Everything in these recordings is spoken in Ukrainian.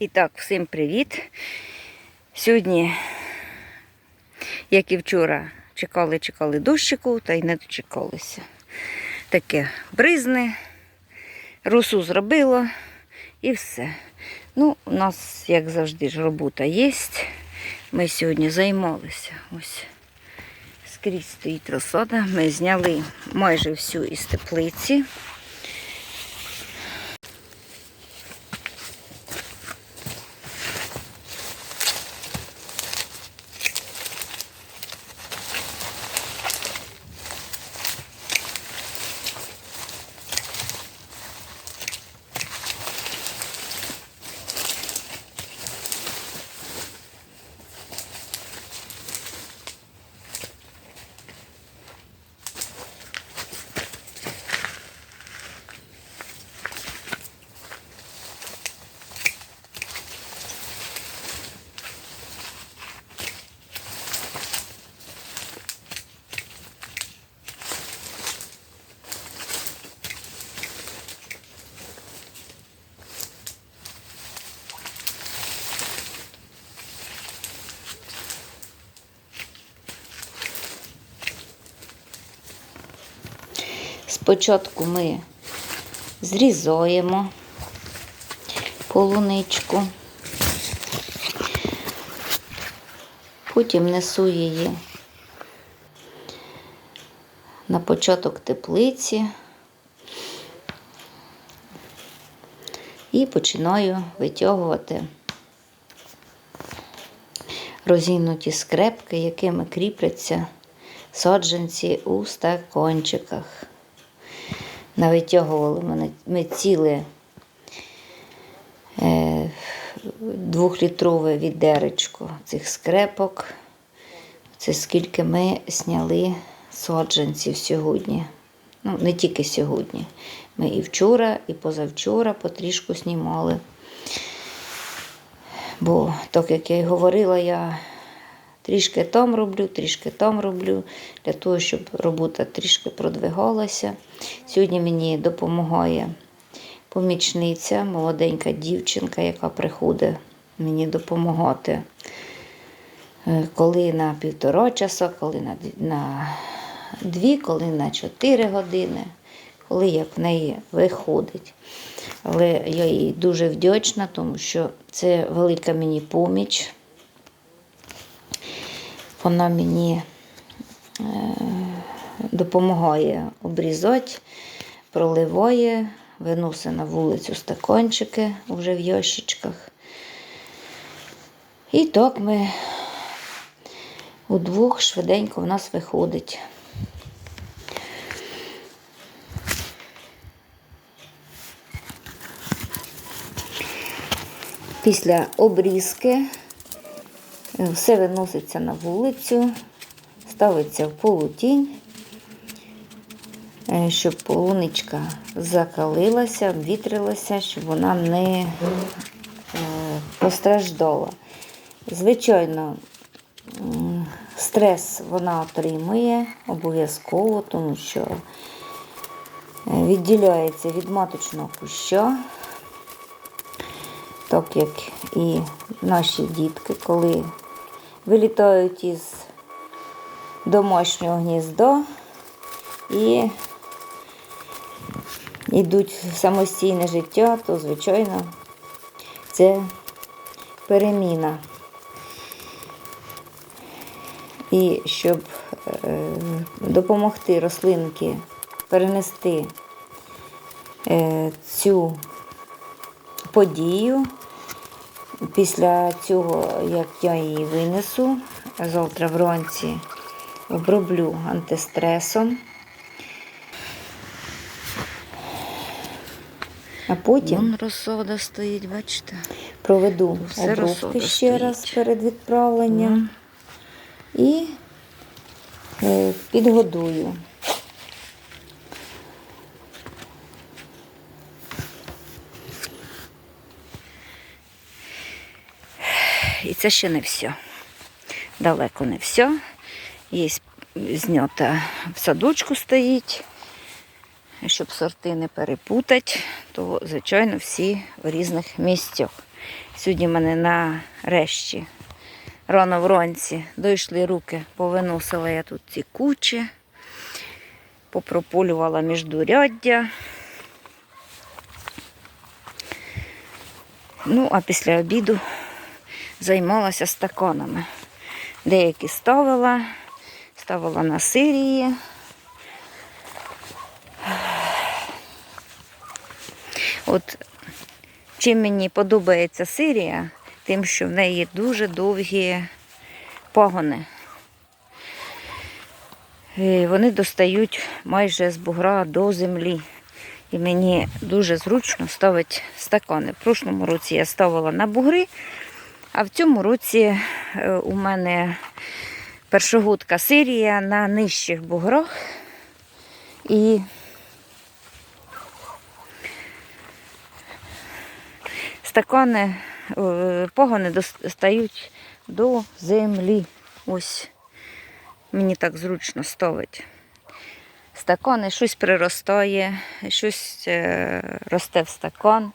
І так, всім привіт. Сьогодні, як і вчора, чекали, чекали дощику, та й не дочекалися. Таке бризне, росу зробило і все. Ну, у нас, як завжди, ж робота є. Ми сьогодні займалися. Ось скрізь стоїть розсада. Ми зняли майже всю із теплиці. Спочатку ми зрізаємо полуничку, потім несу її на початок теплиці і починаю витягувати розігнуті скрепки, якими кріпляться саджанці у стакончиках. Навитягували мене ми ціле е, двохлітрове відеречко цих скрепок. Це скільки ми зняли саджанців сьогодні. Ну, не тільки сьогодні. Ми і вчора, і позавчора потрішку знімали. Бо, так як я й говорила, я трішки там роблю, трішки там роблю, для того, щоб робота трішки продвигалася. Сьогодні мені допомагає помічниця, молоденька дівчинка, яка приходить мені допомагати. Е, Коли на півтора часа, коли на, дві- коли на чотири години, коли як в неї виходить. Але я їй дуже вдячна, тому що це велика мені поміч. Вона мені е, допомагає обрізати, проливає, виносить на вулицю стаканчики вже в ящичках. І так ми удвох швиденько в нас виходить. Після обрізки все виноситься на вулицю, ставиться в полутінь, е, щоб полуничка закалилася, обвітрилася, щоб вона не е, постраждала. Звичайно, стрес вона отримує обов'язково, тому що е, відділяється від маточного куща так як і наші дітки, коли вилітають із домашнього гнізда і йдуть в самостійне життя, то, звичайно, це переміна. І щоб е, допомогти рослинки перенести е, цю подію. Після цього, як я її винесу, завтра вранці оброблю антистресом. А потім Вон розсода стоїть, бачите? проведу Все обробки ще раз перед відправленням і е, підгодую. Це ще не все. Далеко не все. Є знята в садочку стоїть. Щоб сорти не перепутати, то, звичайно, всі в різних місцях. Сьогодні в мене нарешті рано вранці дійшли руки, повиносила я тут ці кучі, попрополювала міждуряддя. Ну, а після обіду займалася стаканами. Деякі ставила, ставила на сирії. От чим мені подобається сирія, тим, що в неї дуже довгі пагони. І вони достають майже з бугра до землі. І мені дуже зручно ставити стакани. В прошлому році я ставила на бугри, а в цьому році е, у мене першогодка сирія на нижчих буграх. І стакани, е, погони достають до землі. Ось мені так зручно ставить. Стакани, щось приростає, щось е, росте в стакан.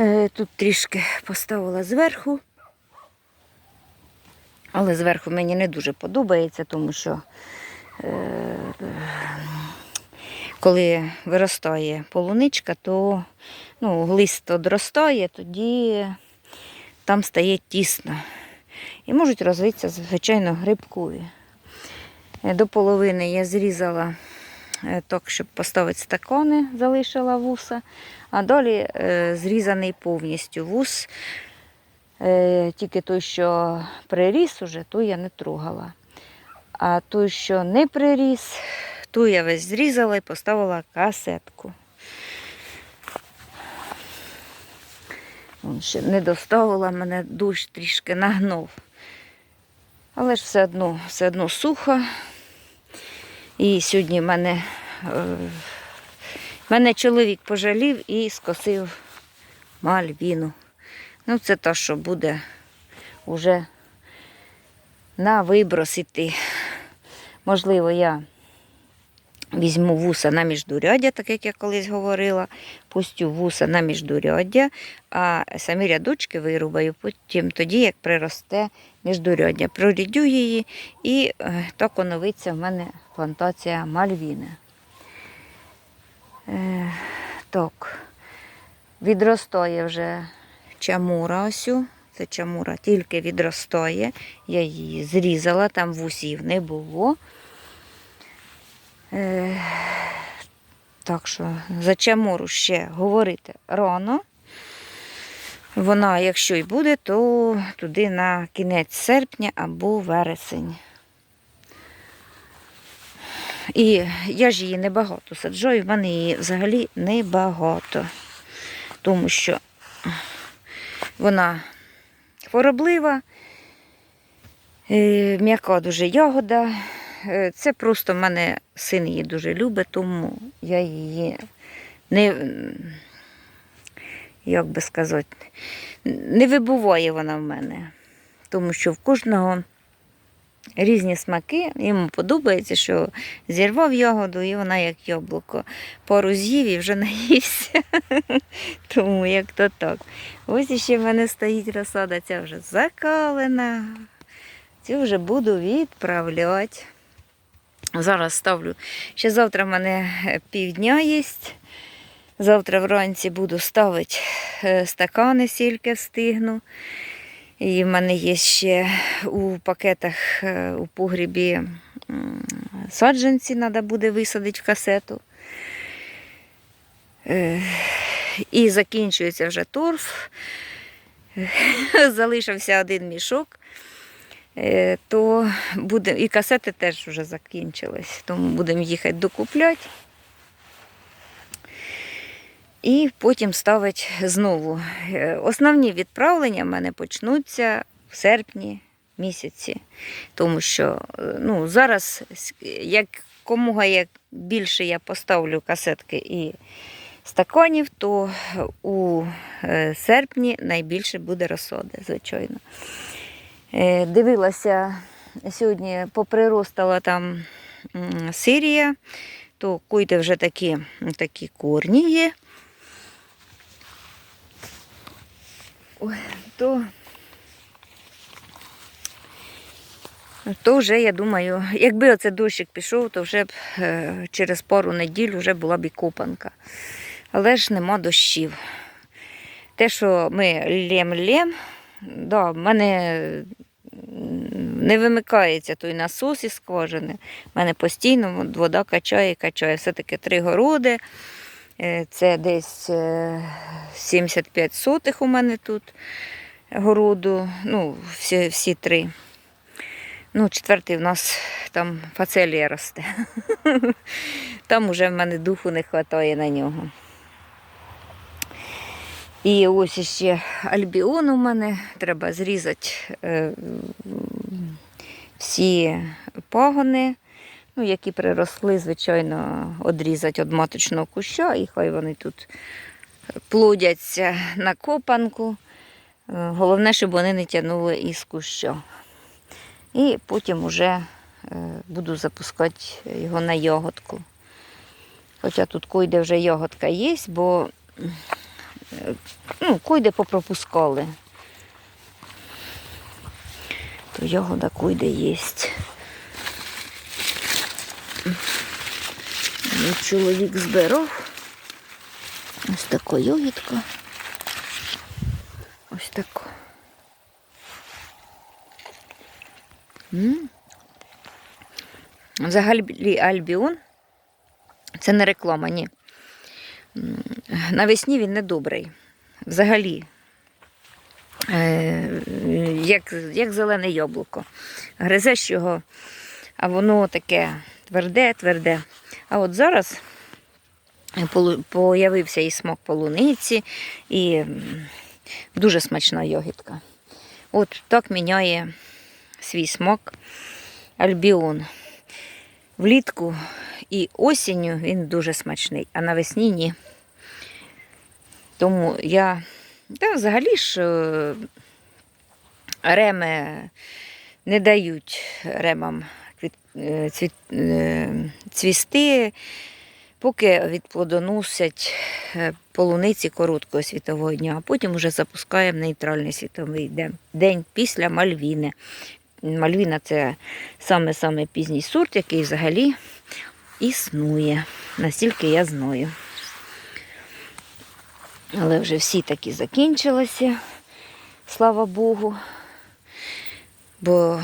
Е, Тут трішки поставила зверху. Але зверху мені не дуже подобається, тому що е, коли виростає полуничка, то ну, лист одростає, тоді там стає тісно. І можуть розвитися, звичайно, грибкові. Е, До половини я зрізала так, щоб поставити стакани, залишила вуса, а далі е, зрізаний повністю вус. Е, Тільки той, що приріс уже, той я не трогала. А той, що не приріс, ту я весь зрізала і поставила касетку. Вон ще не доставила, мене дощ трішки нагнув. Але ж все одно, все одно сухо. І сьогодні мене, е, мене чоловік пожалів і скосив мальвіну. Ну, це те, що буде вже на виброс іти. Можливо, я візьму вуса на міждуряддя, так як я колись говорила, пустю вуса на міждуряддя, а самі рядочки вирубаю потім тоді, як приросте міждуряддя. Прорідю її і е, так оновиться в мене плантація мальвіни. Е, так, відростає вже чамура осю. Це чамура тільки відростає. Я її зрізала, там вусів не було. Так що за чамуру ще говорити рано. Вона, якщо й буде, то туди на кінець серпня або вересень. І я ж її небагато саджу, і в мене її взагалі небагато. Тому що вона хвороблива, е, м'яка дуже ягода. Е, Це просто в мене син її дуже любить, тому я її не, як би сказати, не вибуває вона в мене. Тому що в кожного різні смаки. Йому подобається, що зірвав ягоду, і вона як яблуко. Пару з'їв і вже наївся. Тому як то так. Ось іще в мене стоїть розсада, ця вже закалена. Цю вже буду відправляти. Зараз ставлю. Ще завтра в мене півдня є. Завтра вранці буду ставити е, стакани, стільки встигну. І в мене є ще у пакетах е, у погрібі саджанці, треба буде висадити в касету. Е, І закінчується вже торф. Залишився один мішок, Е, то буде, і касети теж вже закінчились, тому будемо їхати докупляти. І потім ставити знову. Е, Основні відправлення в мене почнуться в серпні місяці. Тому що е, ну, зараз, як комога як більше я поставлю касетки і стаканів, то у е, серпні найбільше буде розсоди, звичайно. Е, Дивилася сьогодні, поприростала там Сирія, то куйте вже такі, такі корні є. Ой, то, то вже, я думаю, якби оце дощик пішов, то вже б е, через пару неділь вже була б і копанка. Але ж нема дощів. Те, що ми лєм-лєм, да, в мене не вимикається той насос із скважини. У мене постійно вода качає і качає. Все-таки три городи. Е, Це десь е, 75 сотих у мене тут городу. Ну, всі, всі три. Ну, четвертий в нас там фацелія росте. Там уже в мене духу не вистачає на нього. І ось ще альбіон у мене. Треба зрізати е, всі пагони, ну, які приросли, звичайно, одрізати від маточного куща, і хай вони тут плодяться на копанку. Е, Головне, щоб вони не тягнули із куща. І потім вже е, буду запускати його на ягодку. Хоча тут койде вже ягодка є, бо ну, койде попропускали. То ягода койде є. Ну, чоловік збирав. Ось така ягідка. Ось така. Взагалі альбіон це не реклама, ні. Навесні він не добрий. Взагалі, е, як, як зелене яблуко. Гризеш його, а воно таке тверде, тверде. А от зараз полу- появився і смак полуниці, і дуже смачна йогітка. От так міняє свій смак альбіон. Влітку і осінню він дуже смачний, а навесні ні. Тому я та взагалі ж е, реми не дають ремам е, е, цвісти, поки відплодоносять полуниці короткого світового дня, а потім вже запускаємо нейтральний світовий день, день після Мальвіни. Мальвіна це саме-саме пізній сорт, який взагалі існує. Настільки я знаю. Але вже всі такі закінчилися, слава Богу. Бо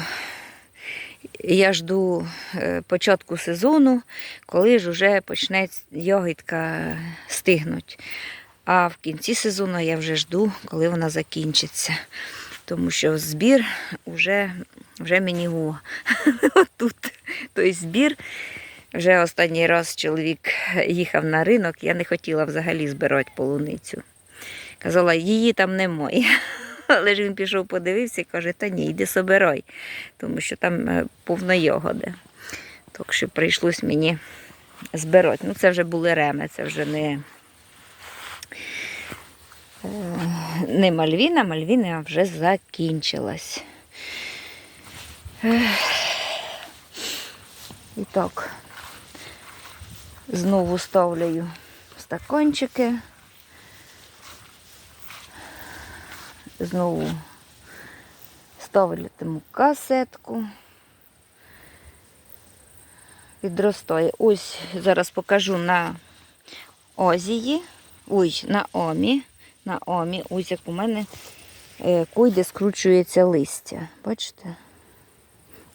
я жду е, початку сезону, коли ж вже почне ягідка стигнути. А в кінці сезону я вже жду, коли вона закінчиться. Тому що збір вже, вже мені го. тут. Тобто збір. Вже останній раз чоловік їхав на ринок, я не хотіла взагалі збирати полуницю. Казала, її там немає. Але ж він пішов, подивився і каже, та ні, йди собирай, тому що там е, повно ягоди. Так що прийшлось мені збирати. Ну, це вже були реми, це вже не, е, не Мальвіна, Мальвіна вже закінчилась. І так, знову ставлю стаканчики. Знову ставлятиму касетку. Відростає. Ось зараз покажу на Озії. Ой, на Омі. На Омі. Ось як у мене е, койде скручується листя. Бачите?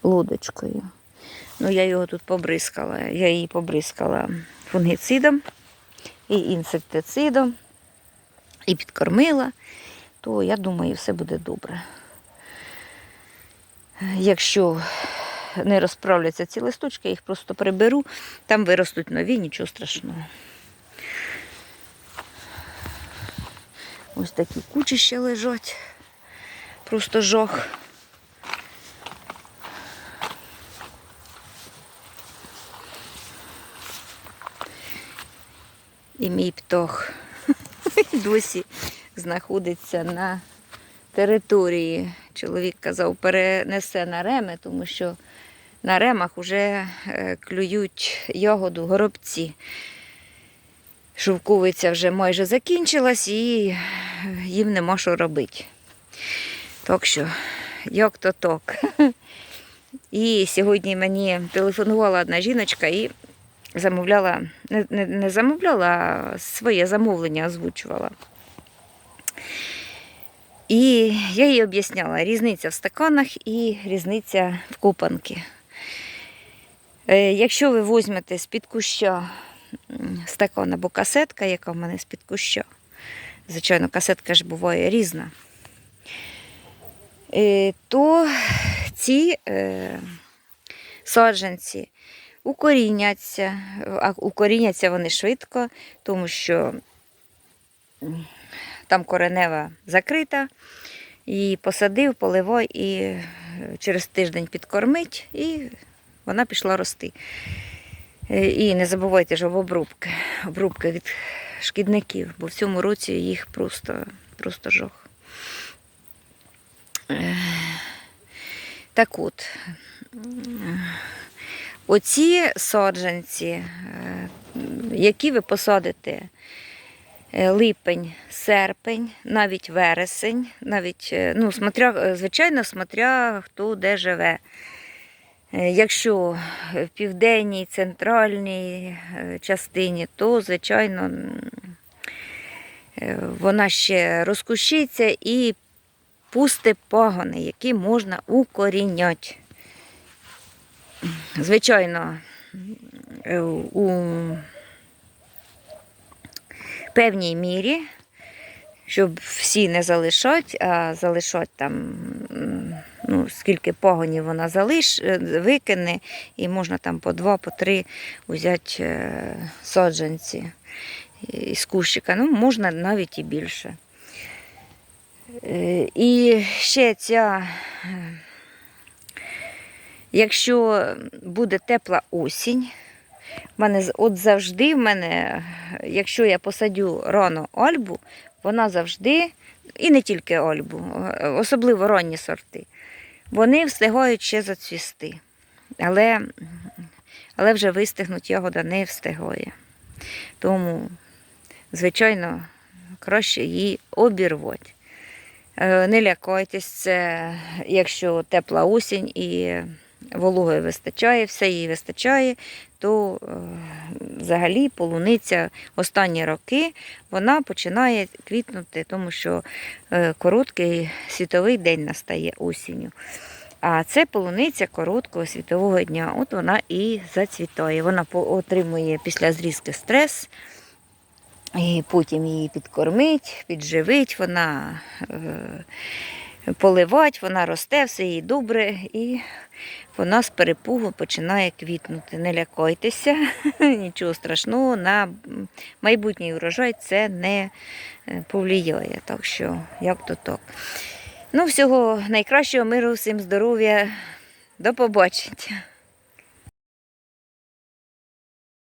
Лодочкою. Ну, я його тут побризкала. Я її побризкала фунгіцидом і інсектицидом. І підкормила, то я думаю, все буде добре. Якщо не розправляться ці листочки, я їх просто приберу, там виростуть нові, нічого страшного. Ось такі кучі ще лежать. Просто жах. І мій птах досі знаходиться на території. Чоловік казав, перенесе на реми, тому що на ремах вже е, клюють ягоду горобці. Шовковиця вже майже закінчилась і їм нема що робити. Так що, як то так. І сьогодні мені телефонувала одна жіночка і замовляла, не, не, не замовляла, а своє замовлення озвучувала. І я їй об'ясняла різниця в стаканах і різниця в копанки. Е, Якщо ви візьмете з-під куща стакан або касетка, яка в мене з-під куща, звичайно, касетка ж буває різна, е, то ці е, саджанці укоріняться, а укоріняться вони швидко, тому що там коренева закрита, і посадив, поливай, і е, через тиждень підкормить, і вона пішла рости. Е, І не забувайте ж об обрубки, обрубки від шкідників, бо в цьому році їх просто, просто жох. Е, Так от, оці саджанці, е, які ви посадите е, липень, серпень, навіть вересень, навіть, е, ну, смотря, звичайно, смотря хто де живе. Якщо в південній, центральній частині, то, звичайно, вона ще розкущиться і пусте пагони, які можна укоріняти. Звичайно, е, у певній мірі, щоб всі не залишати, а залишати там, ну, скільки пагонів вона залиш, е, викине, і можна там по два, по три взяти е, саджанці із кущика. Ну, можна навіть і більше. І ще ця, якщо буде тепла осінь, мене от завжди в мене, якщо я посадю рано альбу, вона завжди, і не тільки альбу, е, особливо ранні сорти, вони встигають ще зацвісти. Але, але вже вистигнуть ягода не встигає. Тому, звичайно, краще її обірвати. Е, Не лякайтесь, це якщо тепла осінь і вологи вистачає, все їй вистачає, то е, взагалі полуниця останні роки вона починає квітнути, тому що е, короткий світовий день настає осінню. А це полуниця короткого світового дня. От вона і зацвітає. Вона отримує після зрізки стрес. І потім її підкормить, підживить, вона е, поливать, вона росте, все їй добре, і вона з перепугу починає квітнути. Не лякайтеся, нічого страшного, на майбутній урожай це не повліє. Так що, як то так. Ну, всього найкращого миру, всім здоров'я. До побачення.